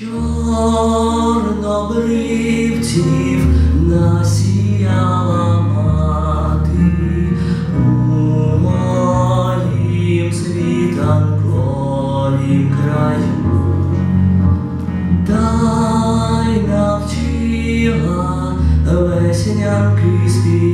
Чорнобривців насіяла мати у моїм світанковім краю. Дай навчила веснянки співати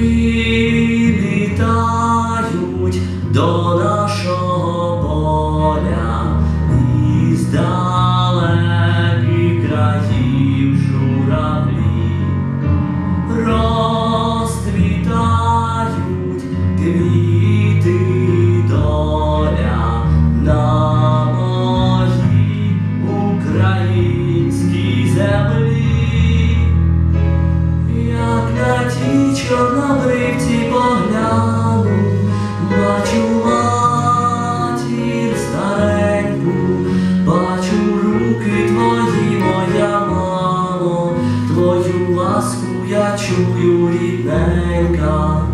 Прилітають до нашого поля і далеких країв журавлі, розцвітають квіти доля на моїй українській землі. 悠悠的南岗。